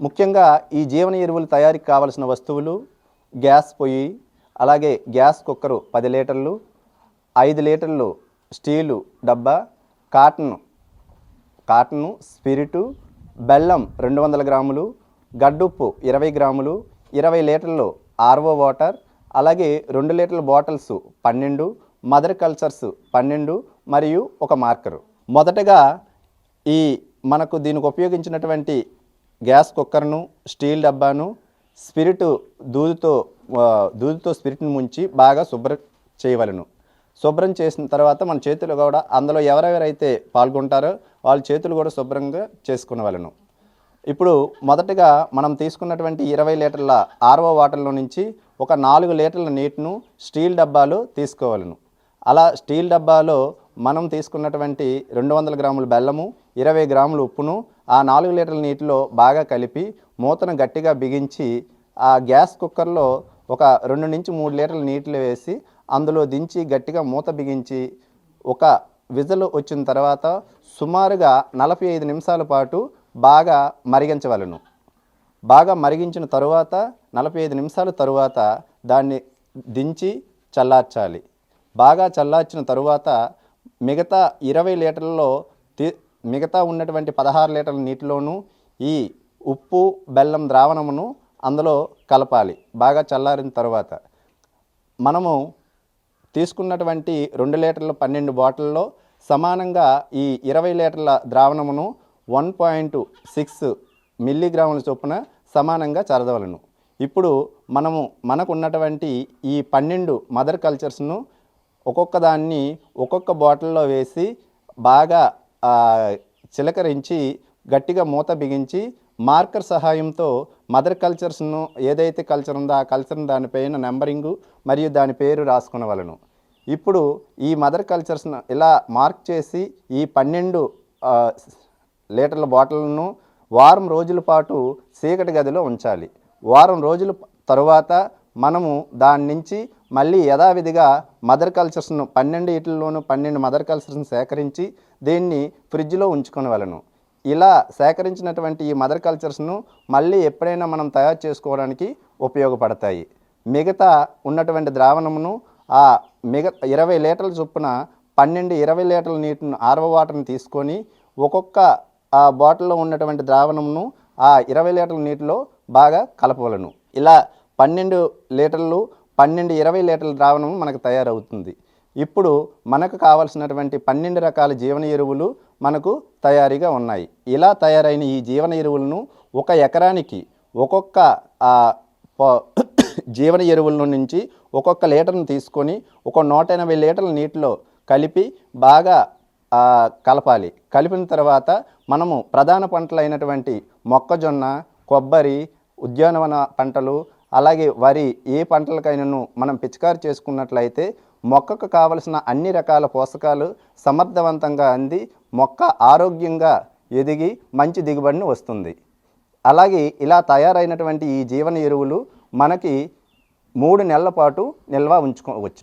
ముఖ్యంగా ఈ జీవన ఎరువులు తయారీకి కావలసిన వస్తువులు గ్యాస్ పొయ్యి అలాగే గ్యాస్ కుక్కరు పది లీటర్లు ఐదు లీటర్లు స్టీలు డబ్బా కాటన్ కాటను స్పిరిటు బెల్లం రెండు వందల గ్రాములు గడ్డుప్పు ఇరవై గ్రాములు ఇరవై లీటర్లు ఆర్వో వాటర్ అలాగే రెండు లీటర్ల బాటిల్స్ పన్నెండు మదర్ కల్చర్స్ పన్నెండు మరియు ఒక మార్కరు. మొదటగా ఈ మనకు దీనికి ఉపయోగించినటువంటి గ్యాస్ కుక్కర్ను స్టీల్ డబ్బాను స్పిరిట్ దూదుతో దూదుతో స్పిరిట్ను ముంచి బాగా శుభ్రం చేయవలను. శుభ్రం చేసిన తర్వాత మన చేతులు కూడా అందులో ఎవరెవరైతే పాల్గొంటారో వాళ్ళ చేతులు కూడా శుభ్రంగా చేసుకునవలను. ఇప్పుడు మొదటగా మనం తీసుకున్నటువంటి ఇరవై లీటర్ల ఆర్వో వాటర్లో నుంచి ఒక నాలుగు లీటర్ల నీటిను స్టీల్ డబ్బాలో తీసుకోవాలను. అలా స్టీల్ డబ్బాలో మనం తీసుకున్నటువంటి రెండు వందల గ్రాముల బెల్లము ఇరవై గ్రాముల ఉప్పును ఆ నాలుగు లీటర్ల నీటిలో బాగా కలిపి మూతను గట్టిగా బిగించి ఆ గ్యాస్ కుక్కర్లో ఒక రెండు నుంచి మూడు లీటర్ల నీటిలో వేసి అందులో దించి గట్టిగా మూత బిగించి ఒక విజలు వచ్చిన తర్వాత సుమారుగా నలభై ఐదు నిమిషాల పాటు బాగా మరిగించవలను. బాగా మరిగించిన తరువాత నలభై ఐదు నిమిషాల తరువాత దాన్ని దించి చల్లార్చాలి. బాగా చల్లార్చిన తరువాత మిగతా ఇరవై లీటర్లలో మిగతా ఉన్నటువంటి పదహారు లీటర్ల నీటిలోనూ ఈ ఉప్పు బెల్లం ద్రావణమును అందులో కలపాలి. బాగా చల్లారిన తర్వాత మనము తీసుకున్నటువంటి రెండు లీటర్ల పన్నెండు బాటిల్లో సమానంగా ఈ ఇరవై లీటర్ల ద్రావణమును వన్ పాయింట్ సిక్స్ మిల్లీగ్రాముల చొప్పున సమానంగా చదవలను ఇప్పుడు మనము మనకు ఉన్నటువంటి ఈ పన్నెండు మదర్ కల్చర్స్ను ఒక్కొక్క దాన్ని ఒక్కొక్క బాటిల్లో వేసి బాగా చిలకరించి గట్టిగా మూత బిగించి మార్కర్ సహాయంతో మదర్ కల్చర్స్ను ఏదైతే కల్చర్ ఉందో ఆ కల్చర్ దానిపైన నెంబరింగు మరియు దాని పేరు రాసుకునవలను. ఇప్పుడు ఈ మదర్ కల్చర్స్ను ఇలా మార్క్ చేసి ఈ పన్నెండు లీటర్ల బాటిల్ను వారం రోజుల పాటు చీకటి గదిలో ఉంచాలి. వారం రోజుల తరువాత మనము దాని నుంచి మళ్ళీ యథావిధిగా మదర్ కల్చర్స్ను పన్నెండు ఇట్లలోనూ పన్నెండు మదర్ కల్చర్స్ను సేకరించి దీన్ని ఫ్రిడ్జ్లో ఉంచుకొనవలను ఇలా సేకరించినటువంటి ఈ మదర్ కల్చర్స్ను మళ్ళీ ఎప్పుడైనా మనం తయారు చేసుకోవడానికి ఉపయోగపడతాయి. మిగతా ఉన్నటువంటి ద్రావణమును ఆ మిగ ఇరవై లీటర్ల చొప్పున పన్నెండు ఇరవై లీటర్ల నీటిని ఆర్వ వాటర్ని తీసుకొని ఒక్కొక్క ఆ బాటిల్లో ఉన్నటువంటి ద్రావణమును ఆ ఇరవై లీటర్ల నీటిలో బాగా కలపవలను. ఇలా పన్నెండు లీటర్లు పన్నెండు ఇరవై లీటర్ల ద్రావణం మనకు తయారవుతుంది. ఇప్పుడు మనకు కావలసినటువంటి పన్నెండు రకాల జీవన ఎరువులు మనకు తయారీగా ఉన్నాయి. ఇలా తయారైన ఈ జీవన ఎరువులను ఒక ఎకరానికి ఒక్కొక్క జీవన ఎరువుల నుంచి ఒక్కొక్క లీటర్ను తీసుకొని ఒక నూట ఎనభై లీటర్ల నీటిలో కలిపి బాగా కలపాలి. కలిపిన తర్వాత మనము ప్రధాన పంటలు అయినటువంటి మొక్కజొన్న కొబ్బరి ఉద్యానవన పంటలు అలాగే వరి ఏ పంటలకైనాను మనం పిచికారి చేసుకున్నట్లయితే మొక్కకు కావలసిన అన్ని రకాల పోషకాలు సమర్థవంతంగా అంది మొక్క ఆరోగ్యంగా ఎదిగి మంచి దిగుబడిని వస్తుంది. అలాగే ఇలా తయారైనటువంటి ఈ జీవన ఎరువులు మనకి మూడు నెలల పాటు నిల్వ ఉంచుకోవచ్చు